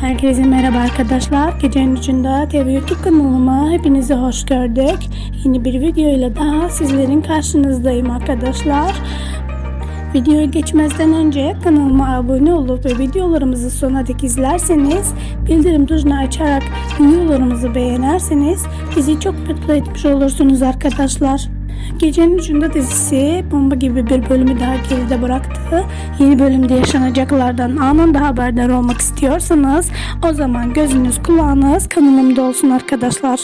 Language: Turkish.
Herkese merhaba arkadaşlar. Gecenin üçünde TV YouTube kanalıma hepinizi hoş gördük. Yeni bir video ile daha sizlerin karşınızdayım arkadaşlar. Videoya geçmezden önce kanalıma abone olup ve videolarımızı sona dek izlerseniz, bildirim tuşunu açarak videolarımızı beğenirseniz bizi çok mutlu etmiş olursunuz arkadaşlar. Gecenin Üçünde dizisi bomba gibi bir bölümü daha geride bıraktı. Yeni bölümde yaşanacaklardan anında haberdar olmak istiyorsanız o zaman gözünüz kulağınız kanalımda olsun arkadaşlar.